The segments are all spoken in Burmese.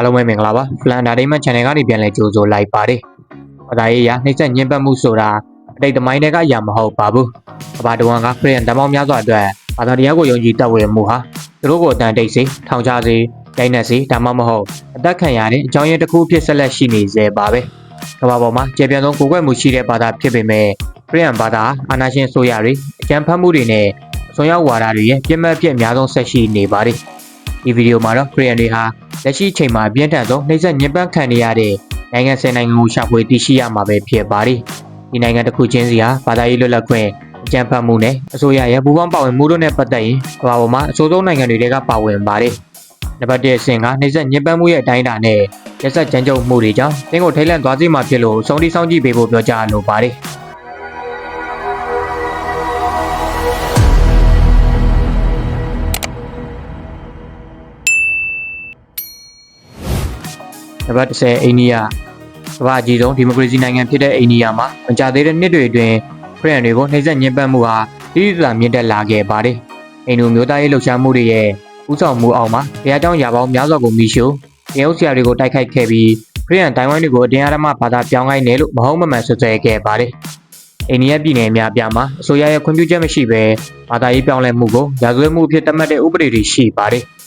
အားလုံးပဲမင်္ဂလာပါ Plan Entertainment Channel ကနေပြန်လည်ကြိုဆိုလိုက်ပါတယ်ဘာသာရေးအရနှိမ့်ဆက်ညှဉ်းပန်းမှုဆိုတာအတိတ်သမိုင်းတွေကအရာမဟုတ်ပါဘူးကမ္ဘာတဝန်ကခရစ်ယာန်တမောင်းများစွာအတွက်ဘာသာတရားကိုယုံကြည်တက်ဝင်မှုဟာသူတို့ကိုအတန်တိတ်စေထောင်ချစေဒိုင်းနက်စေဒါမှမဟုတ်အသက်ခံရတဲ့အကြောင်းရင်းတစ်ခုအဖြစ်ဆက်လက်ရှိနေစေပါပဲကမ္ဘာပေါ်မှာကျေပြန့်ဆုံးကိုယ်ကွယ်မှုရှိတဲ့ဘာသာဖြစ်ပေမဲ့ခရစ်ယာန်ဘာသာအာနာရှင်ဆိုရတွေအကြံဖတ်မှုတွေနဲ့အစွန်ရောက်ဝါဒတွေရဲ့ပြည့်မဲ့ပြည့်အများဆုံးဆက်ရှိနေပါတယ် ဒီဗီဒီယိုမှာတော့ခရစ်ယာန်တွေဟာလက်ရှိအချိန်မှာပြင်းထန်ဆုံးနှိမ့်ဆက်ညှဉ်းပန်းခံနေရတဲ့နိုင်ငံဆယ်နိုင်ငံကိုရှာဖွေတည်ရှိရမှာပဲဖြစ်ပါတယ်ဒီနိုင်ငံတစ်ခုချင်းစီဟာဘာသာရေးလွတ်လပ်ခွင့်အကြံဖတ်မှုနဲ့အစိုးရရဲ့ပူးပေါင်းပါဝင်မှုတို့နဲ့ပတ်သက်ရင်ကမ္ဘာပေါ်မှာအဆိုးဆုံးနိုင်ငံတွေကပါဝင်ပါတယ်နံပါတ်1အဆင့်ကနှိမ့်ဆက်ညှဉ်းပန်းမှုရဲ့အတိုင်းအတာနဲ့ရက်ဆက်ကြမ်းကြုတ်မှုတွေကြောင့်တင်းကိုထိတ်လန့်သွားစေမှာဖြစ်လို့စုံတီးဆောင်ကြည့်ပေးဖို့ပြောကြားလိုပါတယ် နံပါတ်10အိန္ဒိယကမ္ဘာအကြီးဆုံးဒီမိုကရေစီနိုင်ငံဖြစ်တဲ့အိန္ဒိယမှာမကြသေးတဲ့နှစ်တွေအတွင်းခရစ်ယာန်တွေကိုနှိမ့်ဆက်ညှဉ်းပန်းမှုဟာတိတိကျကျမြင့်တက်လာခဲ့ပါတယ်။အိန္ဒိယမျိုးသားရေးလှုပ်ရှားမှုတွေရဲ့ဥဆောင်မှုအောက်မှာတရားကြောင်းရာပေါင်းများစွာကိုမိရှုတင်ဟုတ်ဆရာတွေကိုတိုက်ခိုက်ခဲ့ပြီးခရစ်ယာန်တိုင်ဝမ်တွေကိုအတင်းအဓမ္မဘာသာပြောင်းခိုင်းတယ်လို့မဟုတ်မမှန်ဆွဆွဲခဲ့ပါတယ်။အိန္ဒိယပြည်နယ်အများပြားမှာအစိုးရရဲ့ခွင့်ပြုချက်မရှိဘဲဘာသာရေးပြောင်းလဲမှုကိုရာဇဝတ်မှုအဖြစ်သတ်မှတ်တဲ့ဥပဒေတွေရှိပါတယ်။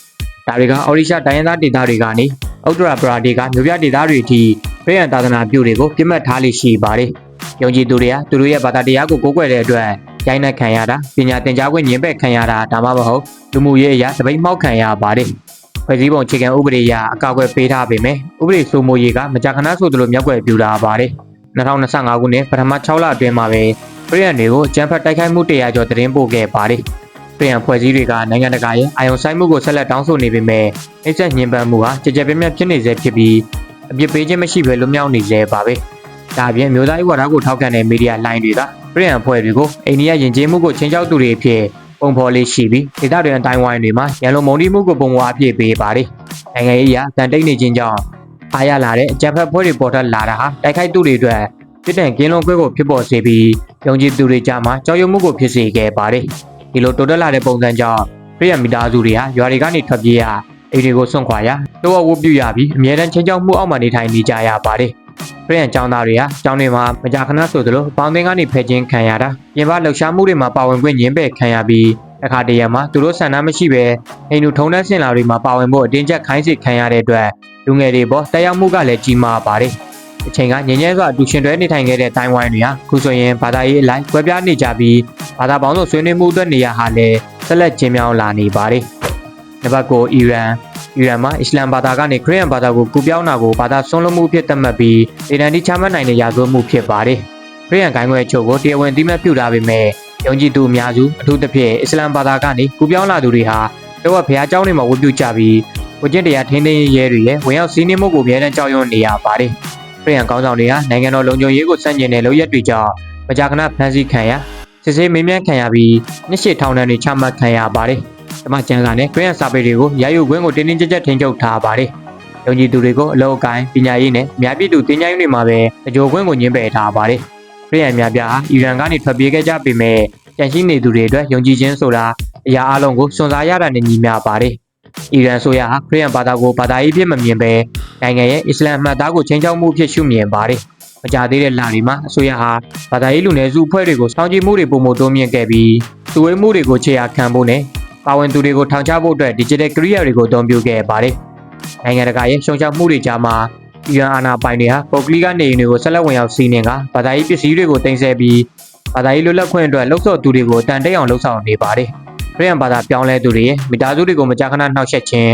ဒါတွေကအော်ရီရှာတိုင်းရင်းသားဒေသတွေကနေဥတ္တရာပရာဒေကမြို့ပြဒေသတွေအထိခရစ်ယာန်သာသနာပြုတွေကိုပြစ်မှတ်ထားလိရှိပါတယ်။ယုံကြည်သူတွေကသူတို့ရဲ့ဘာသာတရားကိုကိုးကွယ်တဲ့အတွက်ရိုင်းနှက်ခံရတာပညာသင်ကြားခွင့်ညှဉ်းပယ်ခံရတာဒါမှမဟုတ်လူမှုရေးအရာတပိတ်မှောက်ခံရပါတယ်။ဖွဲ့စည်းပုံအခြေခံဥပဒေအရအကောက်အကွယ်ပေးထားပေမဲ့ဥပဒေစိုးမိုးရေးကမကြာခဏဆိုသလိုမျက်ကွယ်ပြူလာပါတယ်။2025ခုနှစ်ပထမ6လအတွင်းမှာပဲခရစ်ယာန်တွေကိုအကြမ်းဖက်တိုက်ခိုက်မှု100ကျော်သတင်းပို့ခဲ့ပါတယ်။ ပြည်ံဖွဲ့စည်းတွေကနိုင်ငံတကာရဲ့အာရုံစိုက်မှုကိုဆက်လက်တောင်းဆိုနေပေမဲ့အိတ်ဆက်ညှဉ်းပန်းမှုဟာကြကြပြန့်ပြန့်ဖြစ်နေစေဖြစ်ပြီးအပြစ်ပေးခြင်းမရှိဘဲလွတ်မြောက်နေစေပါပဲ။ဒါအပြင်မျိုးသားရေးဝါဒကိုထောက်ခံတဲ့မီဒီယာလိုင်းတွေကပြည်ံဖွဲ့တွေကိုအိန္ဒိယယဉ်ကျေးမှုကိုချင်းချောက်သူတွေအဖြစ်ပုံဖော်လေးရှိပြီးဒေသတွင်အတိုင်းဝိုင်းတွေမှာရန်လိုမုန်တိမှုကိုပုံမွားအပြည့်ပေးပါတယ်။နိုင်ငံရေးအရတန်တိတ်နေခြင်းကြောင့်အားရလာတဲ့အကြမ်းဖက်ဖွဲ့တွေပေါ်ထွက်လာတာဟာတိုက်ခိုက်သူတွေအတွက်ပြည်တံကင်းလုံးခွဲကိုဖြစ်ပေါ်စေပြီးယုံကြည်သူတွေကြားမှာကြောက်ရွံ့မှုကိုဖြစ်စေခဲ့ပါတယ်။ ဒီလိုတိုးတက်လာတဲ့ပုံစံကြောင့်ခရိယမိသားစုတွေဟာရွာတွေကနေထွက်ပြေးရအိမ်တွေကိုစွန့်ခွာရတော့ဝတ်ပြုရပြီးအမြဲတမ်းချင်းချောက်မှုအောက်မှာနေထိုင်နေကြရပါတယ်ခရိယန်ចောင်းသားတွေဟာကျောင်းတွေမှာမကြာခဏဆိုသလိုပေါင်းသင်းကနေဖယ်ခြင်းခံရတာပြင်ပလှုပ်ရှားမှုတွေမှာပါဝင်ခွင့်ညှင်းပယ်ခံရပြီးတစ်ခါတရံမှာသူတို့ဆန္ဒမရှိဘဲအိမ်လူထုံးတန်းစင်လာတွေမှာပါဝင်ဖို့အတင်းကျပ်ခိုင်းစေခံရတဲ့အတွက်လူငယ်တွေပေါ်တက်ရောက်မှုကလည်းကြီးမားပါတယ် အချိန်ကငញ្ញဲစွာအတူရှင်တွဲနေထိုင်ခဲ့တဲ့တိုင်ဝမ်တွေဟာခုဆိုရင်ဘာသာရေးအလိုက်ကွဲပြားနေကြပြီးဘာသာပေါင်းစုံဆွေးနွေးမှုအတွက်နေရာဟာလည်းဆက်လက်ကျင်းမြောင်းလာနေပါတယ်။နံပါတ်9အီရန်အီရန်မှာအစ္စလာမ်ဘာသာကနေခရစ်ယာန်ဘာသာကိုကူပြောင်းတာကိုဘာသာဆွန်းလွတ်မှုဖြစ်သတ်မှတ်ပြီးဒေသန္တိချမှတ်နိုင်တဲ့ရာဇဝတ်မှုဖြစ်ပါတယ်။ခရစ်ယာန်ဂိုင်းခွဲချုပ်ကိုတရားဝင်သိမှတ်ပြုထားပေမဲ့ယုံကြည်သူအများစုအထူးသဖြင့်အစ္စလာမ်ဘာသာကနေကူပြောင်းလာသူတွေဟာတော့ဘုရားကျောင်းတွေမှာဝတ်ပြုကြပြီးဝကျင့်တရားထိန်းသိမ်းရေးရဲတွေရဲ့ဝင်ရောက်စီးနှင်းမှုကိုအများအားကြောက်ရွံ့နေရပါတယ်။ ပြည်ံကောင်းဆောင်တွေကနိုင်ငံတော်လုံခြုံရေးကိုစန့်ကျင်တဲ့လုပ်ရက်တွေကြောင့်မကြာခဏဖမ်းဆီးခံရစစ်ဆေးမေးမြန်းခံရပြီးနှစ်ရှစ်ထောင်ဒဏ်တွေချမှတ်ခံရပါတယ်။ဓမ္မကျမ်းစာနဲ့ပြည်ံစာပေတွေကိုရယူခွင့်ကိုတင်းတင်းကြပ်ကြပ်ထိန်းချုပ်ထားပါတယ်။ယုံကြည်သူတွေကိုအလောက်အကိုင်းပညာရေးနဲ့အများပြည်သူတင်ကြိုင်းတွေမှာပဲအကျိုးခွင့်ကိုညှင်းပယ်ထားပါတယ်။ပြည်ံများပြားဟာအီရန်ကနေထွက်ပြေးခဲ့ကြပေမဲ့ကြန့်ရှိနေသူတွေအတွက်ယုံကြည်ခြင်းဆိုတာအရာအလုံးကိုစွန့်စားရတာနဲ့ညီမျှပါတယ်။ အီရန်ဆိုရဟာခရစ်ယာန်ဘာသာကိုဘာသာရေးဖြစ်မမြင်ပဲနိုင်ငံရဲ့အစ္စလာမ်အမှတ်အသားကိုချင်းချောက်မှုဖြစ်ရှုမြင်ပါတယ်။မကြသေးတဲ့လတွေမှာအစိုးရဟာဘာသာရေးလူနည်းစုအဖွဲ့တွေကိုစောင့်ကြည့်မှုတွေပုံမတိုးမြင့်ခဲ့ပြီးသူဝေးမှုတွေကိုခြေရာခံဖို့နဲ့ပါဝင်သူတွေကိုထောင်ချဖို့အတွက် digital career တွေကိုအသုံးပြုခဲ့ပါတယ်။နိုင်ငံတကာရဲ့ရှုံချမှုတွေကြားမှာအီရန်အာဏာပိုင်တွေဟာပုတ်ကလီကနေအိမ်တွေကိုဆက်လက်ဝင်ရောက်စီးနှင်ကဘာသာရေးပစ္စည်းတွေကိုတင်ဆက်ပြီးဘာသာရေးလွတ်လပ်ခွင့်အတွက်လှုပ်ဆော်သူတွေကိုတန်တိတ်အောင်လှုပ်ဆောင်နေပါတယ်။ ခရစ်ယာန်ဘာသာပြောင်းလဲသူတွေရဲ့မိသားစုတွေကိုမကြာခဏနှောက်ယှက်ခြင်း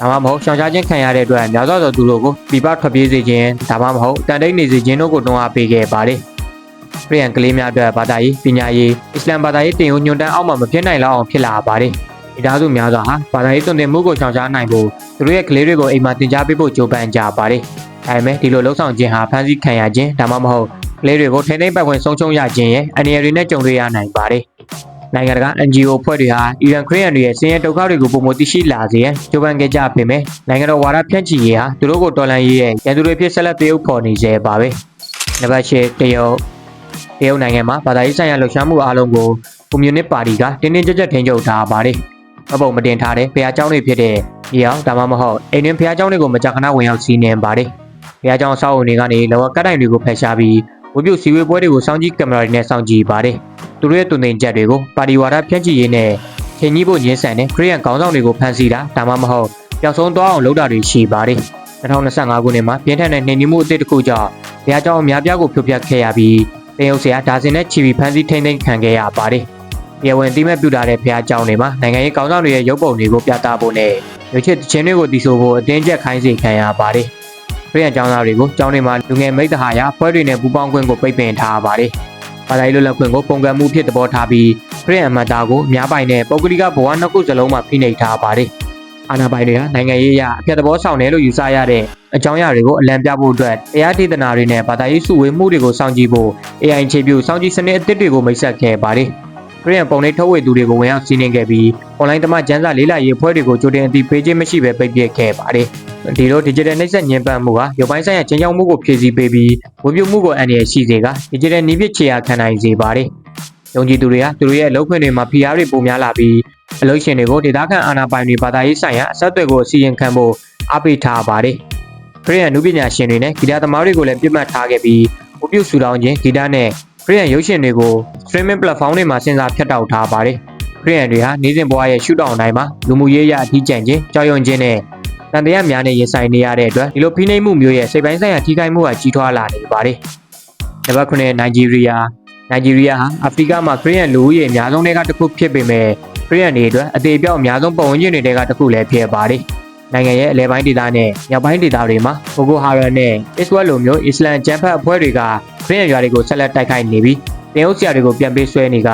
ဒါမှမဟုတ်ရှောင်ရှားခြင်းခံရတဲ့အတွက်များစွာသောသူတို့ကိုပြပထွက်ပြေးစေခြင်းဒါမှမဟုတ်တန်တိတ်နေစေခြင်းတို့ကိုတွန်းအားပေးခဲ့ပါတယ်။ခရစ်ယာန်ကလေးများအတွက်ဘာသာရေးပညာရေးအစ္စလာမ်ဘာသာရေးတင်ယူညွှန်တမ်းအောက်မှာမဖြစ်နိုင်လောက်အောင်ဖြစ်လာပါတယ်။မိသားစုများစွာဟာဘာသာရေးသွန်သင်မှုကိုရှောင်ရှားနိုင်ဖို့သူတို့ရဲ့ကလေးတွေကိုအိမ်မှာသင်ကြားပေးဖို့ကြိုးပမ်းကြပါတယ်။ဒါပေမဲ့ဒီလိုလှုပ်ဆောင်ခြင်းဟာဖန်ဆီးခံရခြင်းဒါမှမဟုတ်ကလေးတွေကိုထိန်းသိမ်းပတ်ဝင်ဆုံးရှုံးရခြင်းရဲ့အနေအရတွေနဲ့ကြုံတွေ့ရနိုင်ပါတယ်။ နိုင်ငံတကာ NGO ဖွဲ့တွေဟာအီရန်ခရစ်ယာန်တွေရဲ့ဆင်းရဲဒုက္ခတွေကိုပုံမသိရှိလာစေရန်ကြိုးပမ်းခဲ့ကြပေမဲ့နိုင်ငံတော်ဝါဒဖြန့်ချီရေးဟာသူတို့ကိုတော်လှန်ရေးရဲ့ရန်သူတွေဖြစ်ဆက်လက်တရုပ်ဖော်နေစေပါပဲ။နံပါတ်၈တရုတ်တရုတ်နိုင်ငံမှာဘာသာရေးဆိုင်ရာလှုပ်ရှားမှုအားလုံးကိုကွန်မြူနစ်ပါတီကတင်းတင်းကြပ်ကြပ်ထိန်းချုပ်ထားပါတယ်။မပုံမတင်ထားတဲ့ဖျားเจ้าတွေဖြစ်တဲ့ ။ဒီအောင်ဒါမှမဟုတ်အိမ်တွင်ဖျားเจ้าတွေကိုမကြာခဏဝင်ရောက်စီးနှင်ပါတယ်။ဖျားเจ้าဆောက်အုံတွေကနေလောကကတ်တိုင်တွေကိုဖယ်ရှားပြီး ဝပြုတ်စီဝေးပွဲတွေကိုစောင့်ကြည့်ကင်မရာတွေနဲ့စောင့်ကြည့်ပါတယ်။သူတို့ရဲ့တုံသင်ချက်တွေကိုပါတီဝါဒဖြန့်ချီရေးနဲ့ခင်ကြီးဖို့ညှင်းဆန်တဲ့ခရီးရန်ခေါင်းဆောင်တွေကိုဖမ်းဆီးတာဒါမှမဟုတ်ပျောက်ဆုံးသွားအောင်လုပ်တာတွေရှိပါတယ်။2025ခုနှစ်မှာပြင်းထန်တဲ့နှိမ်နင်းမှုအသစ်တစ်ခုကြောင့်ဘုရားကျောင်းအများပြားကိုဖျောက်ဖျက်ခဲ့ရပြီးတင်ယုတ်ဆရာဒါဇင်နဲ့ချီပြီးဖမ်းဆီးထိန်းသိမ်းခံခဲ့ရပါတယ်။ပြည်ဝင်အသိမဲ့ပြုထားတဲ့ဘုရားကျောင်းတွေမှာနိုင်ငံရေးခေါင်းဆောင်တွေရဲ့ရုပ်ပုံတွေကိုပြသဖို့နဲ့ရွှေချစ်တခြင်းတွေကိုတည်ဆို့ဖို့အတင်းကျပ်ခိုင်းစေခံရပါတယ်။ ခရီးရန်ကျောင်းသားတွေကိုကျောင်းတွေမှာလူငယ်မိတ္တဟာရဖွဲတွေနဲ့ပူးပေါင်းခွင့်ကိုပိတ်ပင်ထားပါတယ်။ဘာသာရေးလွတ်လပ်ခွင့်ကိုပုံကံမှုဖြစ်သဘောထားပြီးခရီးရန်အမတ်သားကိုအများပိုင်နဲ့ပုဂ္ဂလိကဘဝနှစ်ခုစလုံးမှာဖိနှိပ်ထားပါတယ်။အာဏာပိုင်တွေဟာနိုင်ငံရေးအရအပြတ်သဘောဆောင်တယ်လို့ယူဆရတဲ့အကြောင်းအရာတွေကိုအလံပြဖို့အတွက်တရားဒေသနာတွေနဲ့ဘာသာရေးစုဝေးမှုတွေကိုစောင့်ကြည့်ဖို့ AI ခြေပြုစောင့်ကြည့်စနစ်အသစ်တွေကိုမိတ်ဆက်ခဲ့ပါတယ်။ ခရီးရန်ပုံလေးထုတ်ဝေသူတွေကိုဝင်ရောက်စီးနင်းခဲ့ပြီးအွန်လိုင်းတမကျန်းစာလေးလာရေးအဖွဲ့တွေကိုကြိုတင်အသိပေးခြင်းမရှိဘဲပိတ်ပစ်ခဲ့ပါတယ်။ဒီလို digital နှိပ်စက်ညှဉ်းပန်းမှုကရုပ်ပိုင်းဆိုင်ရာချင်းချောက်မှုကိုဖြည့်ဆည်းပေးပြီးဝေပြုမှုကိုအန္တရာယ်ရှိစေက digital နည်းပချေရခံနိုင်စေပါတယ်။ယုံကြည်သူတွေကသူတို့ရဲ့အလုပ်ခွင်တွေမှာဖိအားတွေပိုများလာပြီးအလုပ်ရှင်တွေကိုဒေသခံအာဏာပိုင်တွေဘာသာရေးဆိုင်ရာအဆက်အသွယ်ကိုအစီရင်ခံဖို့အားပေးထားပါတယ်။ခရီးရန်နုပညာရှင်တွေနဲ့ဂီတသမားတွေကိုလည်းပြစ်မှတ်ထားခဲ့ပြီးဝပြုဆူတောင်းခြင်းဂီတနဲ့ ခရီးရန်ရုပ်ရှင်တွေကို streaming platform တွေမှာစဉ်းစားဖြတ်တောက်ထားပါတယ်။ခရီးရန်တွေဟာနေ့စဉ်ဘဝရဲ့ရှုထောင့်တိုင်းမှာလူမှုရေးရအထီးကျန်ခြင်းကြောက်ရွံ့ခြင်းနဲ့တန်တရားများနဲ့ရင်ဆိုင်နေရတဲ့အတွက်ဒီလိုဖိနှိပ်မှုမျိုးရဲ့စိတ်ပိုင်းဆိုင်ရာထိခိုက်မှုကကြီးထွားလာနေပါတယ်။နံပါတ်9နိုင်ဂျီးရီးယားနိုင်ဂျီးရီးယားဟာအာဖရိကမှာခရီးရန်လူဦးရေအများဆုံးတွေကတစ်ခုဖြစ်ပေမဲ့ခရီးရန်တွေအတွက်အသေးပြောက်အများဆုံးပုံဝင်ခြင်းတွေကတစ်ခုလည်းဖြစ်ပါတယ်။နိုင်ငံရဲ့အလဲပိုင်းဒေသနဲ့မြောက်ပိုင်းဒေသတွေမှာဘိုကိုဟာရန်နဲ့အစ္စဝက်လိုမျိုးအစ္စလမ်ကျမ်းဖတ်အဖွဲ့တွေက ခရီးရန်ရွာတွေကိုဆက်လက်တိုက်ခိုက်နေပြီးတင်အုပ်ဆရာတွေကိုပြန်ပေးဆွဲနေက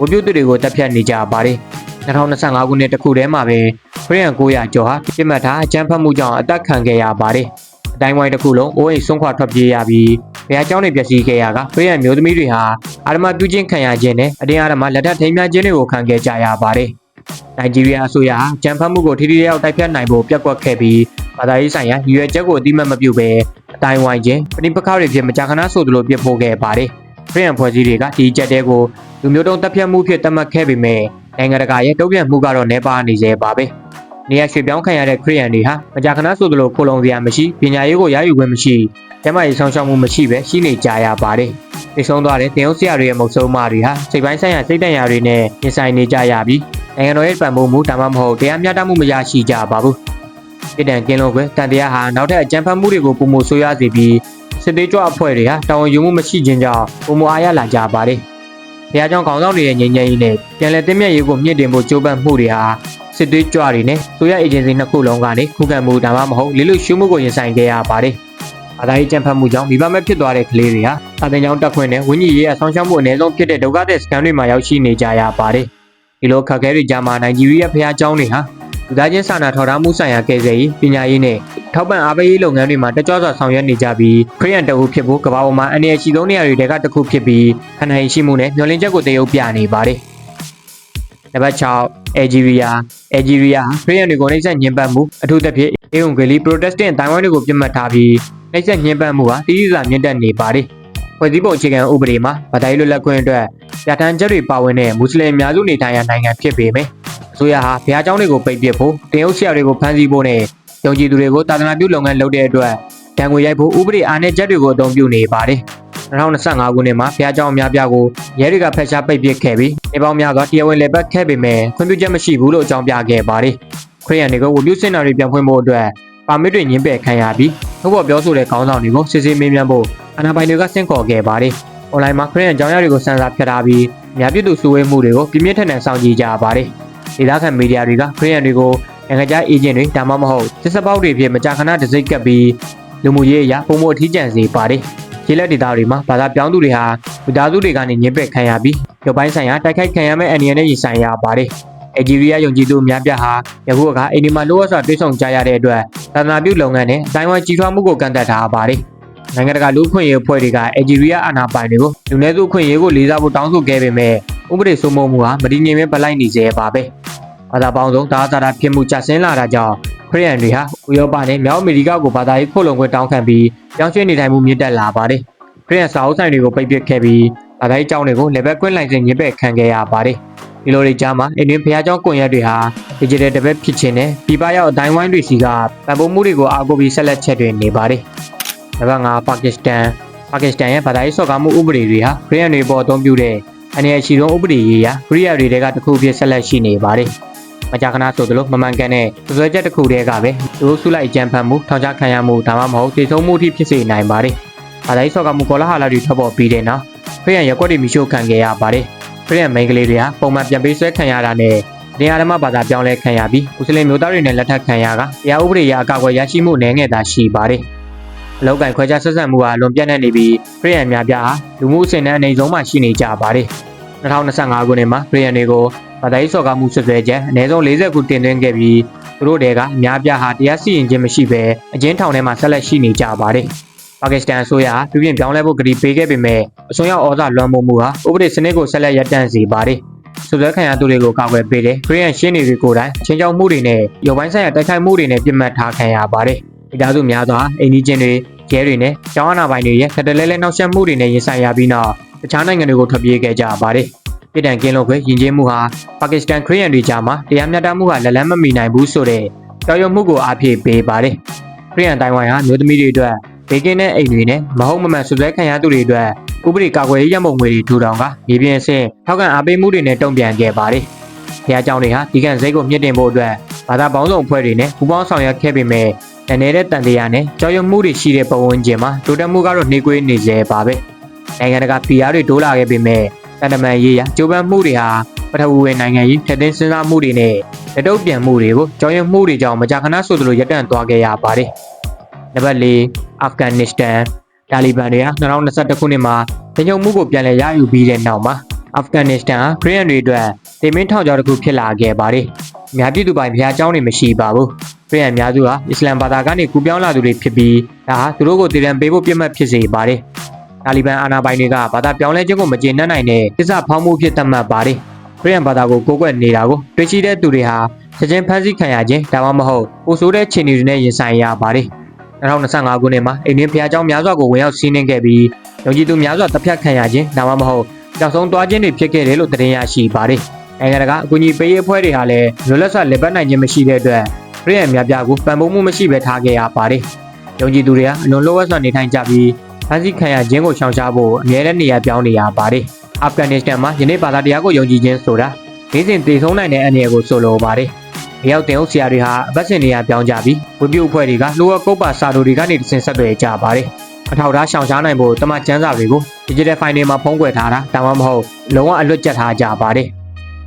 ဝပြုသူတွေကိုတပ်ဖြတ်နေကြပါတယ်။2025ခုနှစ်တခုတည်းမှာပဲခရီးရန်900ကျော်ဟာပြစ်မှတ်ထားအကြမ်းဖက်မှုကြောင့်အသက်ခံခဲ့ရပါတယ်။အတိုင်းဝိုင်းတစ်ခုလုံးအိုးအိမ်ဆုံးခွာထွက်ပြေးရပြီးဘုရားကျောင်းတွေပျက်စီးခဲ့ရကခရီးရန်မျိုးသမီးတွေဟာအာရမပြုချင်းခံရခြင်းနဲ့အတင်းအာရမလက်ထပ်ထိမ်းမြခြင်းတွေကိုခံခဲ့ကြရပါတယ်။နိုင်ဂျီးရီးယားအစိုးရဟာကြမ်းဖက်မှုကိုထိထိရောက်တိုက်ဖြတ်နိုင်ဖို့ပြက်ကွက်ခဲ့ပြီးဘာသာရေးဆိုင်ရာရည်ရွယ်ချက်ကိုအတိမတ်မပြုဘဲအ တိုင်းဝိုင်းခြင်းပဋိပက္ခတွေဖြစ်မကြာခဏဆိုသလိုပြစ်ဖို့ခဲ့ပါတယ်။ခရီးရန်ဖွဲ့စည်းတွေကဒီချက်တဲကိုလူမျိုးတုံးတပ်ဖြတ်မှုဖြစ်သတ်မှတ်ခဲ့ပေမဲ့နိုင်ငံတကာရဲ့တုံ့ပြန်မှုကတော့နှဲပါနေသေးပါပဲ။နေရာရွှေ့ပြောင်းခံရတဲ့ခရီးရန်တွေဟာမကြာခဏဆိုသလိုခိုလုံစရာမရှိပညာရေးကိုရယူခွင့်မရှိကျန်းမာရေးဆောင်ရှောက်မှုမရှိပဲရှိနေကြရပါတယ်။သိဆုံးသွားတဲ့တင်ဟုတ်ဆရာတွေရဲ့မုတ်ဆုံးမတွေဟာစိတ်ပိုင်းဆိုင်ရာစိတ်တန်ရာတွေနဲ့ရင်ဆိုင်နေကြရပြီးနိုင်ငံတော်ရဲ့ပံ့ပိုးမှုဒါမှမဟုတ်တရားမျှတမှုမရရှိကြပါဘူး။ ပြည်တံကင်းလုံးကွယ်တန်တရားဟာနောက်ထပ်အကြမ်းဖက်မှုတွေကိုပုံမှုဆိုးရစေပြီးစစ်သေးကြွအဖွဲ့တွေဟာတာဝန်ယူမှုမရှိခြင်းကြောင့်ပုံမှုအားရလာကြပါတယ်။ဘုရားကျောင်းခေါင်းဆောင်တွေရဲ့ငြိမ်းချမ်းရေးနဲ့ပြန်လည်တည်မြဲရေးကိုမြင့်တင်ဖို့ကြိုးပမ်းမှုတွေဟာစစ်သွေးကြွတွေနဲ့ဆိုရအေဂျင်စီနှစ်ခုလုံးကနေခုခံမှုဒါမှမဟုတ်လေလုရှုမှုကိုရင်ဆိုင်ခဲ့ရပါတယ်။ဘာသာရေးကြံဖတ်မှုကြောင့်မိဘမဲ့ဖြစ်သွားတဲ့ကလေးတွေဟာအသင်ကျောင်းတက်ခွင့်နဲ့ဝင်းကြီးရေးအဆောင်ရှောက်မှုအ ਨੇ ဆုံးဖြစ်တဲ့ဒုက္ခတဲ့စကန်တွေမှာရောက်ရှိနေကြရပါတယ်။ဒီလိုခက်ခဲတွေကြားမှာနိုင်ဂျီးရီးယားဖျားကျောင်းတွေဟာ လူသားချင်းစာနာထောက်ထားမှုဆိုင်ရာကယ်ဆယ်ရေးပညာရေးနဲ့ထောက်ပံ့အားပေးရေးလုပ်ငန်းတွေမှာတကြွစွာဆောင်ရွက်နေကြပြီးခရီးရန်တအုပ်ဖြစ်ဖို့ကမ္ဘာပေါ်မှာအနေအရှိဆုံးနေရာတွေကတစ်ခုဖြစ်ပြီးခန္ဓာရည်ရှိမှုနဲ့မျောလင်းချက်ကိုတရုပ်ပြနေပါတယ်။နံပါတ်6 Algeria Algeria ခရီးရန်တွေကိုနှိမ့်ဆက်ညှဉ်းပန်းမှုအထူးသဖြင့်အေဝံဂေလီ Protestant တိုင်းဝိုင်းတွေကိုပြစ်မှတ်ထားပြီးနှိမ့်ဆက်ညှဉ်းပန်းမှုဟာတိတိကျကျမြင့်တက်နေပါတယ်။ဖွဲ့စည်းပုံအခြေခံဥပဒေမှာဗဒါရေးလွတ်လပ်ခွင့်အတွက်ပြဋ္ဌာန်းချက်တွေပါဝင်တဲ့မွတ်စလင်အများစုနေထိုင်ရာနိုင်ငံဖြစ်ပေမယ့်အ စိုးရဟာဘုရားကျောင်းတွေကိုပိတ်ပစ်ဖို့တင်အုပ်ဆရာတွေကိုဖမ်းဆီးဖို့နဲ့ယုံကြည်သူတွေကိုတာသနာပြုလုပ်ငန်းလုပ်တဲ့အတွက်တံငွေရိုက်ဖို့ဥပဒေအားနည်းချက်တွေကိုအသုံးပြုနေပါတယ်။2025ခုနှစ်မှာဘုရားကျောင်းအများပြားကိုရဲတွေကဖက်ရှားပိတ်ပစ်ခဲ့ပြီးနေပေါင်းများစွာတရားဝင်လက်ပတ်ခဲ့ပေမဲ့ခွင့်ပြုချက်မရှိဘူးလို့အကြောင်းပြခဲ့ပါတယ်။ခရီးရန်တွေကိုဝပြုစင်တာတွေပြန်ဖွင့်ဖို့အတွက်ပါမစ်တွေညှင်းပယ်ခံရပြီးထုတ်ဖော်ပြောဆိုတဲ့ခေါင်းဆောင်တွေကိုစစ်ဆေးမေးမြန်းဖို့အနာပိုင်တွေကဆင့်ခေါ်ခဲ့ပါတယ်။ online မှာခရီးရန်ကျောင်းရတွေကိုစံစာဖြတ်ထားပြီးအများပြည်သူစုဝေးမှုတွေကိုပြင်းပြထန်ထန်စောင့်ကြည့်ကြပါတယ်။ ဒေသခံမီဒီယာတွေကခရီးရန်တွေကိုနိုင်ငံခြားအေဂျင့်တွေဒါမှမဟုတ်စစ်စပောက်တွေဖြစ်မကြာခဏတစိမ့်ကပ်ပြီးလူမှုရေးအရာပုံမအထီးကျန်စေပါတယ်။ခြေလက်ဒေသတွေမှာဘာသာပြောင်းသူတွေဟာမိသားစုတွေကနေညှစ်ပက်ခံရပြီးရုပ်ပိုင်းဆိုင်ရာတိုက်ခိုက်ခံရမဲ့အန္တရာယ်နဲ့ရင်ဆိုင်ရပါတယ်။အဂျီရီးယားယုံကြည်သူအများပြားဟာယခုအခါအိန္ဒိမှာလိုအပ်စွာတွဲဆောင်ကြရတဲ့အတွက်သာသနာပြုလုပ်ငန်းနဲ့အတိုင်းဝိုင်းကြီးထွားမှုကိုကန့်သတ်ထားပါတယ်။ နိုင်ငံတကာလူ့ခွင့်ရေးအဖွဲ့တွေကအယ်ဂျီးရီးယားအာဏာပိုင်တွေကိုလူနည်းစုခွင့်ရေးကိုလေးစားဖို့တောင်းဆိုခဲ့ပေမဲ့ဥပဒေစိုးမိုးမှုဟာမတည်ငြိမ်ပဲဗလိုက်နေစေပါပဲ။ဘာသာပေါင်းစုံဒါသာတာဖြစ်မှုကျဆင်းလာတာကြောင့်ခရီးရန်တွေဟာဥရောပနဲ့မြောက်အမေရိကကိုဘာသာရေးခိုလုံခွင့်တောင်းခံပြီးကြောင်းကျွေးနေထိုင်မှုမြင့်တက်လာပါတယ်။ခရီးရန်စာအုပ်ဆိုင်တွေကိုပိတ်ပစ်ခဲ့ပြီးဘာသာရေးကျောင်းတွေကိုလက်ဘက်ကွင်းလိုင်စင်ညစ်ပယ်ခံခဲ့ရပါတယ်။ဒီလိုတွေကြားမှာအင်းတွင်ဘုရားကျောင်းကွန်ရက်တွေဟာ digital တပည့်ဖြစ်ခြင်းနဲ့ပြပရောက်အတိုင်းဝိုင်းတွေစီကပံ့ပိုးမှုတွေကိုအားကိုးပြီးဆက်လက်ချက်တွေနေပါတယ်။ နံပါတ်5ပါကစ္စတန်ပါကစ္စတန်ရဲ့ဗဒါရေးစော့ကားမှုဥပဒေတွေဟာခရီးယန်တွေပေါ်အသုံးပြုတဲ့အနေအရှိဆုံးဥပဒေရေးရာခရီးယန်တွေကတစ်ခုဖြစ်ဆက်လက်ရှိနေပါတယ်။မကြာခဏဆိုသလိုမမှန်ကန်တဲ့သွေးချက်တစ်ခုတည်းကပဲသူတို့ဆုလိုက်အကြံဖတ်မှုထောင်ချခံရမှုဒါမှမဟုတ်တည်ဆုံးမှုအထိဖြစ်စေနိုင်ပါတယ်။ဗဒါရေးစော့ကားမှုကောလာဟလာတွေထွက်ပေါ်ပြီးတဲ့နောက်ခရီးယန်ရက်ွက်တွေမိရှို့ခံခဲ့ရပါတယ်။ခရီးယန်မိန်းကလေးတွေဟာပုံမှန်ပြန်ပေးဆွဲခံရတာနဲ့နေရာဓမ္မဘာသာပြောင်းလဲခံရပြီးမွတ်စလင်မျိုးသားတွေနဲ့လက်ထပ်ခံရကတရားဥပဒေအရအကာအကွယ်ရရှိမှုနည်းငယ်သာရှိပါတယ်။ အလောက်ကင်ခွဲခြားဆက်ဆံမှုဟာလွန်ပြတ်နေပြီးခရီးယန်များပြားဟာလူမှုအဆင့်နဲ့အနေဆုံးမှရှိနေကြပါတယ်။2025ခုနှစ်မှာခရီးယန်တွေကိုဘာသာရေးစော်ကားမှုဆွဆွဲချက်အနည်းဆုံး40ခုတင်သွင်းခဲ့ပြီးသူတို့တွေကများပြားဟာတရားစီရင်ခြင်းမရှိဘဲအကျဉ်းထောင်ထဲမှာဆက်လက်ရှိနေကြပါတယ်။ပါကစ္စတန်အစိုးရဟာပြည်ပြင်ပြောင်းလဲဖို့ကတိပေးခဲ့ပေမဲ့အစွန်းရောက်ဩဇာလွှမ်းမိုးမှုဟာဥပဒေစနစ်ကိုဆက်လက်ရပ်တန့်စေပါတယ်။စွပ်စွဲခံရသူတွေကိုကာကွယ်ပေးတဲ့ခရီးယန်ရှင်းနေတွေကိုယ်တိုင်ချင်းချောက်မှုတွေနဲ့ရုပ်ပိုင်းဆိုင်ရာတိုက်ခိုက်မှုတွေနဲ့ပြစ်မှတ်ထားခံရပါတယ်။ မိသားစုများစွာအိမ်ကြီးချင်းတွေရဲတွေနဲ့ကျောင်းအနာပိုင်တွေရဲ့ခက်တလဲလဲနှောက်ယှက်မှုတွေနဲ့ရင်ဆိုင်ရပြီးနောက်တခြားနိုင်ငံတွေကိုထွက်ပြေးခဲ့ကြပါတယ်။ပြည်တံကင်းလို့ခွဲယဉ်ကျေးမှုဟာပါကစ္စတန်ခရီးယန်တွေကြားမှာတရားမျှတမှုဟာလက်လန်းမမီနိုင်ဘူးဆိုတဲ့ကြောက်ရွံ့မှုကိုအားဖြည့်ပေးပါတယ်။ခရီးယန်တိုင်းဝိုင်ဟာမျိုးသမီးတွေအတွက်ဘေကင်းတဲ့အိမ်တွေနဲ့မဟုတ်မမှန်ဆွဆွဲခံရသူတွေအတွက်ဥပဒေကာကွယ်ရေးရမုံငွေတွေထူထောင်ကမြေပြင်အဆင့်ထောက်ခံအားပေးမှုတွေနဲ့တုံ့ပြန်ခဲ့ပါတယ်။ဘုရားကျောင်းတွေဟာဒီကံစိတ်ကိုမြင့်တင်ဖို့အတွက် ဘာသာပေါင်းစုံအဖွဲ့တွေနဲ့ပူးပေါင်းဆောင်ရွက်ခဲ့ပေမဲ့တန်နေတဲ့တန်တရားနဲ့ကြောက်ရွံ့မှုတွေရှိတဲ့ပတ်ဝန်းကျင်မှာတိုးတက်မှုကတော့နှေးကွေးနေစေပါပဲ။နိုင်ငံတကာဖိအားတွေတိုးလာခဲ့ပေမဲ့တန်တမန်ရေးရာကြိုးပမ်းမှုတွေဟာပထဝီဝင်နိုင်ငံရေးထက်သင်းစဉ်းစားမှုတွေနဲ့လက်တော့ပြန်မှုတွေကိုကြောက်ရွံ့မှုတွေကြောင့်မကြာခဏဆိုသလိုရပ်တန့်သွားခဲ့ရပါတယ်။နံပါတ်၄အာဖဂန်နစ္စတန်တာလီဘန်တွေဟာ2021ခုနှစ်မှာတင်ကြုံမှုကိုပြန်လည်ရယူပြီးတဲ့နောက်မှာအာဖဂန်နစ္စတန်ဟာခရီးယန်တွေအတွက်တေမင်းထောင်ချောက်တစ်ခုဖြစ်လာခဲ့ပါတယ်။ အများပြည်သူပိုင်ဘုရားကျောင်းတွေမရှိပါဘူး။ခရီးယန်အများစုဟာအစ္စလမ်ဘာသာကနေကူပြောင်းလာသူတွေဖြစ်ပြီးဒါဟာသူတို့ကိုတည်တံပေးဖို့ပြစ်မှတ်ဖြစ်စေပါတယ်။တာလီဘန်အာဏာပိုင်တွေကဘာသာပြောင်းလဲခြင်းကိုမကျေနပ်နိုင်တဲ့တစ္ဆဖောင်းမှုဖြစ်သတ်မှတ်ပါတယ်။ခရီးယန်ဘာသာကိုကိုးကွယ်နေတာကိုတွေ့ရှိတဲ့သူတွေဟာချက်ချင်းဖမ်းဆီးခံရခြင်းဒါမှမဟုတ်ပိုဆိုးတဲ့ခြေအနေတွေနဲ့ရင်ဆိုင်ရပါတယ်။2025ခုနှစ်မှာအိန္ဒိယဖျားเจ้าများစွာကိုဝင်ရောက်စီးနင်းခဲ့ပြီးယုံကြည်သူများစွာတပ်ဖြတ်ခံရခြင်းဒါမှမဟုတ်ကြောက်ဆုံးသွားခြင်းတွေဖြစ်ခဲ့တယ်လို့သတင်းရရှိပါတယ်။ နိုင်ငံတကာအကူအညီပေးရေးအဖွဲ့တွေဟာလည်းလွတ်လပ်စွာလက်ပတ်နိုင်ခြင်းမရှိတဲ့အတွက်ခရီးယန်များပြားကိုပံ့ပိုးမှုမရှိဘဲထားခဲ့ရပါတယ်။ယုံကြည်သူတွေဟာအလွန်လိုအပ်စွာနေထိုင်ကြပြီးဖမ်းဆီးခံရခြင်းကိုရှောင်ရှားဖို့အမြဲတမ်းနေရာပြောင်းနေရပါတယ်။အာဖဂန်နစ္စတန်မှာယနေ့ဘာသာတရားကိုယုံကြည်ခြင်းဆိုတာဒေသင်တည်ဆုံးနိုင်တဲ့အနေအကိုဆိုလိုပါတယ်။။မြောက်တင်အုပ်ဆရာတွေဟာအပတ်စဉ်နေရာပြောင်းကြပြီးဝပြူအဖွဲ့တွေကလိုအပ်ကုတ်ပါစာတို့တွေကနေတဆင်ဆက်သွယ်ကြပါတယ်။အထောက်ထားရှောင်ရှားနိုင်ဖို့တမချန်းစာတွေကို digital file တွေမှာဖုံးကွယ်ထားတာဒါမှမဟုတ်လုံးဝအလွတ်ကျက်ထားကြပါတယ်။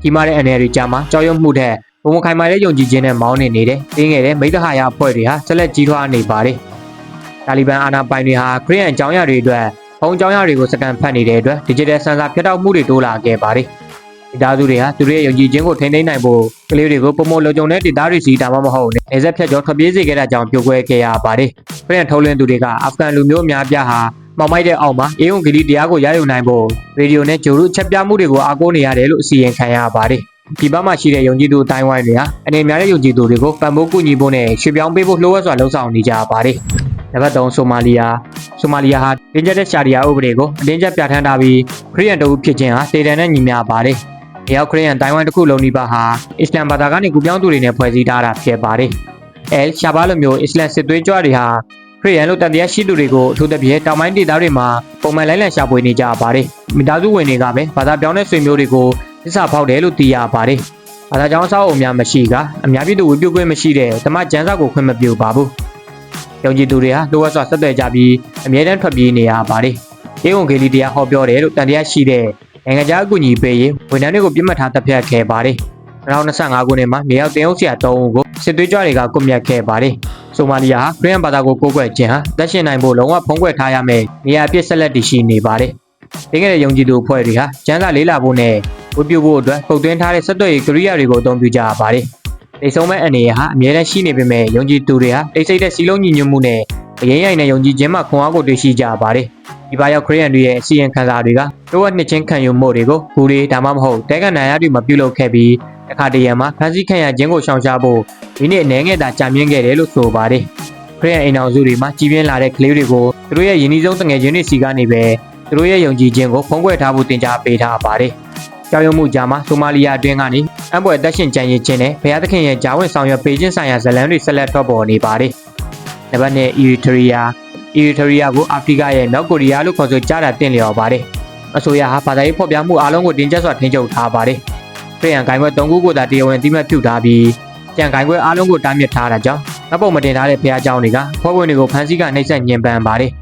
ဒီမှာတဲ့အနေတွေကြားမှာကြောက်ရွံ့မှုတဲ့ဘုံခိုင်မာတဲ့ယုံကြည်ခြင်းနဲ့မောင်းနေနေတဲ့တင်းငယ်တဲ့မိသဟာယအဖွဲ့တွေဟာဆက်လက်ကြီးထွားနေပါတယ်။တာလီဘန်အာဏာပိုင်တွေဟာခရီးယန်အကြောင်းအရာတွေအတွက်ဖုံးကြောင်းရတွေကိုစကန်ဖတ်နေတဲ့အတွက် digital ဆန်ဆာဖြတ်တောက်မှုတွေတိုးလာခဲ့ပါတယ်။မိသားစုတွေဟာသူတို့ရဲ့ယုံကြည်ခြင်းကိုထိန်းသိမ်းနိုင်ဖို့ကလေးတွေကိုပုံမလုံခြုံတဲ့ဒေသတွေစီဒါမှမဟုတ်နေဆက်ဖြတ်ကျော်ထွက်ပြေးစေခဲ့တဲ့ကြောင့်ပြိုကွဲခဲ့ရပါတယ်။ပြည်ထုတ်လွှင့်သူတွေကအာဖဂန်လူမျိုးအများပြားဟာ မောင်မိုက်တဲ့အောက်မှာအေယုံဂီလီတရားကိုရယူနိုင်ဖို့ရေဒီယိုနဲ့ဂျိုရုချက်ပြမှုတွေကိုအားကိုးနေရတယ်လို့အစီရင်ခံရပါတယ်။ဒီဘက်မှာရှိတဲ့ယုံကြည်သူအတိုင်းဝိုင်းတွေဟာအနေများတဲ့ယုံကြည်သူတွေကိုပံ့ပိုးကူညီဖို့နဲ့ရွှေ့ပြောင်းပေးဖို့လှုံ့ဆော်လှုံ့ဆော်နေကြပါတယ်။နံပါတ်3ဆိုမာလီယာဆိုမာလီယာဟာတင်းကျပ်တဲ့ရှာရီယာဥပဒေကိုအတင်းကျပ်ပြဋ္ဌာန်းထားပြီးခရီးယန်တအုပ်ဖြစ်ခြင်းဟာတေတံနဲ့ညီမျှပါတယ်။။မြောက်ခရီးယန်တိုင်ဝမ်တစ်ခုလုံးနီးပါးဟာအစ္စလမ်ဘာသာကနေကူပြောင်းသူတွေနဲ့ဖွဲ့စည်းထားတာဖြစ်ပါတယ်။အဲရှာဘာလိုမျိုးအစ္စလမ်စစ်သွေးကြွတွေဟာ ခရီးယန်လို့တန်တရားရှိသူတွေကိုအထူးသဖြင့်တောင်ပိုင်းဒေသတွေမှာပုံမှန်လိုက်လံရှာဖွေနေကြပါတယ်။မိသားစုဝင်တွေကပဲဘာသာပြောင်းတဲ့ဆွေမျိုးတွေကိုသစ္စာဖောက်တယ်လို့သိရပါတယ်။ဘာသာကြောင်းအဆောက်အအုံများမရှိကအများပြည်သူဝေပြုခွင့်မရှိတဲ့ဓမ္မကျမ်းစာကိုခွင့်မပြုပါဘူး။ယုံကြည်သူတွေဟာလိုအပ်စွာဆက်သွယ်ကြပြီးအမြဲတမ်းထွက်ပြေးနေရပါတယ်။ဧဝံဂေလိတရားဟောပြောတယ်လို့တန်တရားရှိတဲ့နိုင်ငံခြားအကူအညီပေးရေးဝန်ထမ်းတွေကိုပြစ်မှတ်ထားတပ်ဖြတ်ခဲ့ပါတယ်။2025ခုနှစ်မှာမြေရောက်တင်အုပ်ဆရာ3ဦးကိုစစ်သွေးကြွတွေကကွပ်မျက်ခဲ့ပါတယ်။ ဆိုမာလီယာဟာခရစ်ယာန်ဘာသာကိုကိုးကွယ်ခြင်းဟာတက်ရှင်နိုင်ဖို့လုံးဝဖုံးကွယ်ထားရမယ့်နေရာပြစ်ဆက်လက်တည်ရှိနေပါတယ်။တင်းငယ်တဲ့ယုံကြည်သူအဖွဲ့တွေဟာကျန်းစာလေးလာဖို့နဲ့ဝတ်ပြုဖို့အတွက်ပုတ်သွင်းထားတဲ့စက်သွေးကရိယာတွေကိုအသုံးပြုကြရပါတယ်။တိတ်ဆုံးမဲ့အနေဟာအမြဲတမ်းရှိနေပေမဲ့ယုံကြည်သူတွေဟာတိတ်ဆိတ်တဲ့စီလုံးညီညွတ်မှုနဲ့အရင်ရိုင်နဲ့ယုံကြည်ခြင်းမှခွန်အားကိုတွေ့ရှိကြပါတယ်။ဒီပါရောက်ခရီးယန်တွေရဲ့အစီရင်ခံစာတွေကတို့ရဲ့နှစ်ချင်းခံယူမှုတွေကိုဂူတွေဒါမှမဟုတ်တဲကနိုင်ရတွေမပြုလုပ်ခဲ့ပြီးအခါတရံမှာဖန်ဆီးခံရခြင်းကိုရှောင်ရှားဖို့ ဒီနေ့အနေငယ်သာကြာမြင့်ခဲ့တယ်လို့ဆိုပါတယ်ခရီးယန်အိမ်အောင်စုတွေမှာကြီးပြင်းလာတဲ့ကလေးတွေကိုသူတို့ရဲ့ယဉ်ကျေးဆုံးတငယ်ချင်းတွေစီကနေပဲသူတို့ရဲ့ယုံကြည်ခြင်းကိုဖုံးကွယ်ထားဖို့တင် जा ပေးထားပါတယ်ကြောက်ရွံ့မှုကြားမှာဆိုမာလီယာအတွင်းကနေအံပွဲတက်ရှင်ကြံရည်ခြင်းနဲ့ဘုရားသခင်ရဲ့ဂျာဝင်ဆောင်ရွက်ပေးခြင်းဆိုင်ရာဇလံတွေဆက်လက်ထွက်ပေါ်နေပါတယ်။နံပါတ်1အီရီထရီယာအီရီထရီယာကိုအာဖရိကရဲ့မြောက်ကိုရီးယားလို့ခေါ်ဆိုကြတာတင်လျော်ပါတယ်။အဆိုအရဟာဘာသာရေးဖော်ပြမှုအားလုံးကိုတင်ကျပ်စွာထိန်းချုပ်ထားပါတယ်။ခရီးယန်ဂိုင်းဘွဲ၃ခုကိုသာတရားဝင်အသိမှတ်ပြုထားပြီး ကြံဂိုင်းဘွဲအားလုံးကိုတားမြစ်ထားတာကြောင့်တပ်ပုံမတင်ထားတဲ့ဘုရားကျောင်းတွေကဖွဲ့ဝင်တွေကိုဖမ်းဆီးကနှိပ်စက်ညှဉ်းပန်းပါတယ်။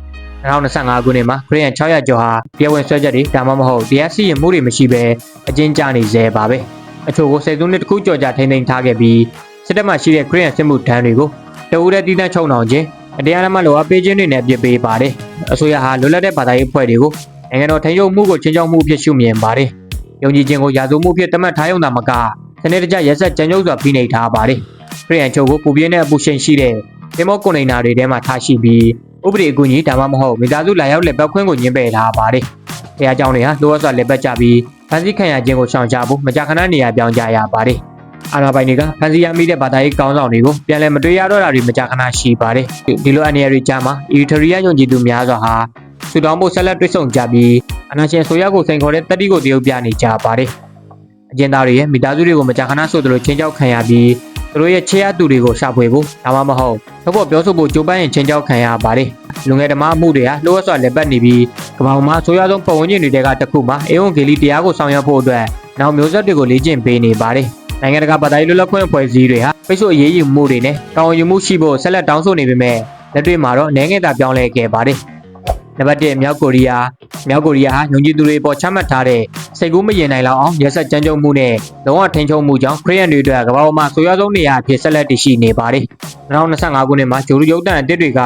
2025ခုနှစ်မှာခရီးယန်600ကျော်ဟာတရားဝင်ဆွဲချက်တွေဒါမှမဟုတ်တရားစီရင်မှုတွေမရှိဘဲအကျဉ်းချနေသေးပါပဲ။အချို့ကိုစိတ်သွင်းတစ်ခုကြော်ကြထိမ့်သိမ်းထားခဲ့ပြီးစစ်တပ်မှရှိတဲ့ခရီးယန်စစ်မှုထမ်းတွေကိုတအူးတဲ့တီးတန့်ချုံအောင်ခြင်းအတရားဓမ္မလိုအပ်ပေးခြင်းတွေနဲ့ပြစ်ပေးပါတယ်။အစိုးရဟာလွတ်လပ်တဲ့ဘာသာရေးဖွဲ့တွေကိုနိုင်ငံတော်ထိန်းချုပ်မှုကိုချင်းချောက်မှုဖြစ်ရှုမြင်ပါတယ်။ယုံကြည်ခြင်းကိုရာဇဝမှုဖြစ်တတ်မှတ်ထားရုံသာမက စနစ်တကျရက်ဆက်ကြံကြုတ်စွာဖိနှိပ်ထားပါတယ်။ခရီးယန်ချုပ်ကိုပူပြင်းတဲ့အပူရှင်ရှိတဲ့တင်မောကွန်တိန်နာတွေထဲမှာထားရှိပြီးဥပဒေအကူအညီဒါမှမဟုတ်မိသားစုလာရောက်လက်ပတ်ခွင့်ကိုညှင်းပယ်ထားပါတယ်။တရားကြောင်းတွေဟာလိုအပ်စွာလက်ပတ်ကြပြီးဖန်ဆီးခံရခြင်းကိုရှောင်ကြဖို့မကြာခဏနေရာပြောင်းကြရပါတယ်။အာဏာပိုင်တွေကဖန်ဆီးရမိတဲ့ဘာသာရေးကောင်းဆောင်တွေကိုပြန်လည်မတွေ့ရတော့တာတွေမကြာခဏရှိပါတယ်။ဒီလိုအနေအရာတွေကြားမှာအီထရီယာယုံကြည်သူများစွာဟာဆူတောင်းဖို့ဆက်လက်တွေ့ဆုံကြပြီးအနာရှင်ဆိုရကိုစိန်ခေါ်တဲ့တတိကိုတရုပ်ပြနေကြပါတယ်။ အကျဉ်းသားတွေရဲ့မိသားစုတွေကိုမကြာခဏဆိုသလိုချင်းချောက်ခံရပြီးသူတို့ရဲ့ချေရသူတွေကိုရှာဖွေဖို့ဒါမှမဟုတ်ထုတ်ဖို့ပြောဆိုဖို့ကြိုးပမ်းရင်ချင်းချောက်ခံရပါတယ်။လူငယ်ဓမ္မအမှုတွေဟာလိုအပ်စွာလက်ပတ်နေပြီးကမ္ဘာပေါ်မှာအဆိုးရွားဆုံးပုံဝင်ခြင်းတွေကတစ်ခုမှာအေဝံဂေလိတရားကိုဆောင်ရွက်ဖို့အတွက်နောက်မျိုးဆက်တွေကိုလေ့ကျင့်ပေးနေပါတယ်။နိုင်ငံတကာဗတာရေးလွတ်လပ်ခွင့်အဖွဲ့အစည်းတွေဟာပိတ်ဆို့အရေးယူမှုတွေနဲ့တာဝန်ယူမှုရှိဖို့ဆက်လက်တောင်းဆိုနေပေမဲ့လက်တွေ့မှာတော့နိုင်ငံသာပြောင်းလဲခဲ့ပါတယ်။ နံပါတ်1မြောက်ကိုရီးယားမြောက်ကိုရီးယားဟာယုံကြည်သူတွေပေါ်ချမှတ်ထားတဲ့စိတ်ကူးမရင်နိုင်လောက်အောင်ရက်ဆက်ကြမ်းကြုတ်မှုနဲ့လုံးဝထိန်ချုံမှုကြောင့်ခရီးယန်တွေအတွက်ကမ္ဘာပေါ်မှာဆိုးရွားဆုံးနေရာအဖြစ်ဆက်လက်တည်ရှိနေပါတယ်။2025ခုနှစ်မှာဂျိုလူရုပ်တန်အတစ်တွေက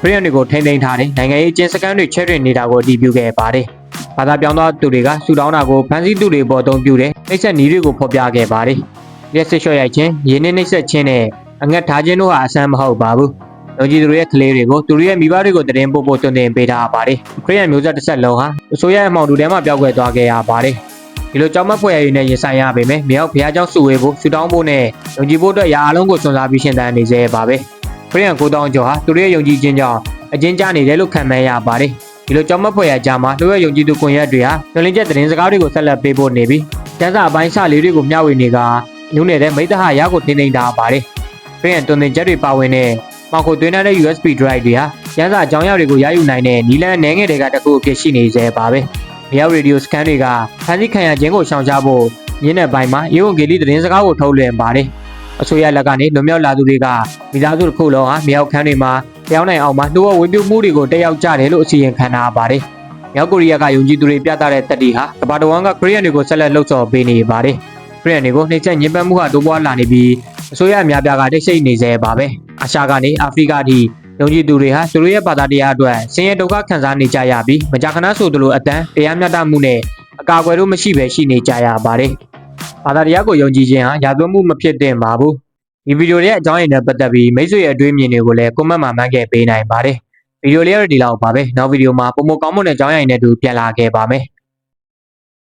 ခရီးယန်တွေကိုထိန်းသိမ်းထားတဲ့နိုင်ငံရေးအကျဉ်းစခန်းတွေချဲ့တွင်နေတာကိုအတည်ပြုခဲ့ပါတယ်။ဘာသာပြောင်းသောသူတွေကဆူတောင်းတာကိုဖန်ဆီးသူတွေပေါ်အသုံးပြုတဲ့နှိပ်စက်နည်းတွေကိုဖော်ပြခဲ့ပါတယ်။ရက်စစ်လျှော့ရိုက်ခြင်း၊ရင်းနှီးနှိပ်စက်ခြင်းနဲ့အငတ်ထားခြင်းတို့ဟာအဆန်းမဟုတ်ပါဘူး။ ယုံကြည်သူတွေရဲ့ကလေးတွေကိုသူတို့ရဲ့မိဘတွေကိုတရင်ပို့ပို့တွင်တင်ပေးထားပါတယ်။ခရီးယန်မျိုးဆက်တစ်ဆက်လုံးဟာအစိုးရရဲ့အမောင်တူထဲမှာပျောက်ကွယ်သွားခဲ့ရပါတယ်။ဒီလိုကြောက်မက်ဖွယ်ရည်နဲ့ရင်ဆိုင်ရပေမဲ့မြောက်ဘုရားကျောင်းစုဝေးဖို့ဆူတောင်းဖို့နဲ့ယုံကြည်ဖို့အတွက်ရာအလုံးကိုစွန့်စားပြီးရှင်သန်နေစေပါပဲ။ခရီးယန်ကိုတောင်းကျော်ဟာသူတို့ရဲ့ယုံကြည်ခြင်းကြောင့်အကျဉ်းချနေတယ်လို့ခံမှန်းရပါတယ်။ဒီလိုကြောက်မက်ဖွယ်ရကြားမှာလူရဲ့ယုံကြည်သူကွန်ရက်တွေဟာညွှန်လင်းချက်သတင်းစကားတွေကိုဆက်လက်ပေးဖို့နေပြီးကျန်းစာအပိုင်းစလေးတွေကိုမျှဝေနေကညွှန်နေတဲ့မိတ္တဟာရကိုထိန်းသိမ်းထားပါတယ်။ခရီးယန်တွင်တင်ချက်တွေပါဝင်တဲ့ မောင်ကိုသွင်းထားတဲ့ USB drive တွေဟာကျန်းစာအကြောင်းအရာတွေကိုရယူနိုင်တဲ့နီလန်အနေငယ်တွေကတခုအဖြစ်ရှိနေစေပါပဲ။မြောက်ရေဒီယိုစကန်တွေကဖန်ဆီးခံရခြင်းကိုရှောင်ရှားဖို့ညင်းတဲ့ဘိုင်းမှာရေဝန်ဂေလိသတင်းစကားကိုထုတ်လွှင့်ပါတယ်။အစိုးရလက်ကနေလွန်မြောက်လာသူတွေကမိသားစုတစ်ခုလုံးဟာမြောက်ခန်းတွေမှာပြောင်းနိုင်အောင်မှာနှိုးဝဝင်ပြုမှုတွေကိုတက်ရောက်ကြတယ်လို့အစီရင်ခံထားပါတယ်။မြောက်ကိုရီးယားကယုံကြည်သူတွေပြသတဲ့တက်တီဟာကမ္ဘာတော်ဝန်ကခရီးယန်တွေကိုဆက်လက်လှုပ်ဆော်ပေးနေပါတယ်။ခရီးယန်တွေကိုနှိမ့်ဆက်ညှဉ်းပန်းမှုဟာတိုးပွားလာနေပြီးအစိုးရအများပြားကတိတ်ဆိတ်နေစေပါပဲ။ အာရှကနေအာဖရိကအထိယုံကြည်သူတွေဟာသူတို့ရဲ့ဘာသာတရားအတွက်ဆင်းရဲဒုက္ခခံစားနေကြရပြီးမကြာခဏဆိုသလိုအတန်းတရားမျှတမှုနဲ့အကာအကွယ်တို့မရှိဘဲရှိနေကြရပါတယ်။ဘာသာတရားကိုယုံကြည်ခြင်းဟာရာဇဝတ်မှုမဖြစ်သင့်ပါဘူး။ဒီဗီဒီယိုရဲ့အကြောင်းအရာနဲ့ပတ်သက်ပြီးမိတ်ဆွေရဲ့အတွေးအမြင်တွေကိုလည်းကွန်မန့်မှာမှန်းခဲ့ပေးနိုင်ပါတယ်။ဗီဒီယိုလေးရဒီလောက်ပါပဲ။နောက်ဗီဒီယိုမှာပုံမကောင်းမွန်တဲ့အကြောင်းအရာတွေနဲ့အတူပြန်လာခဲ့ပါမယ်။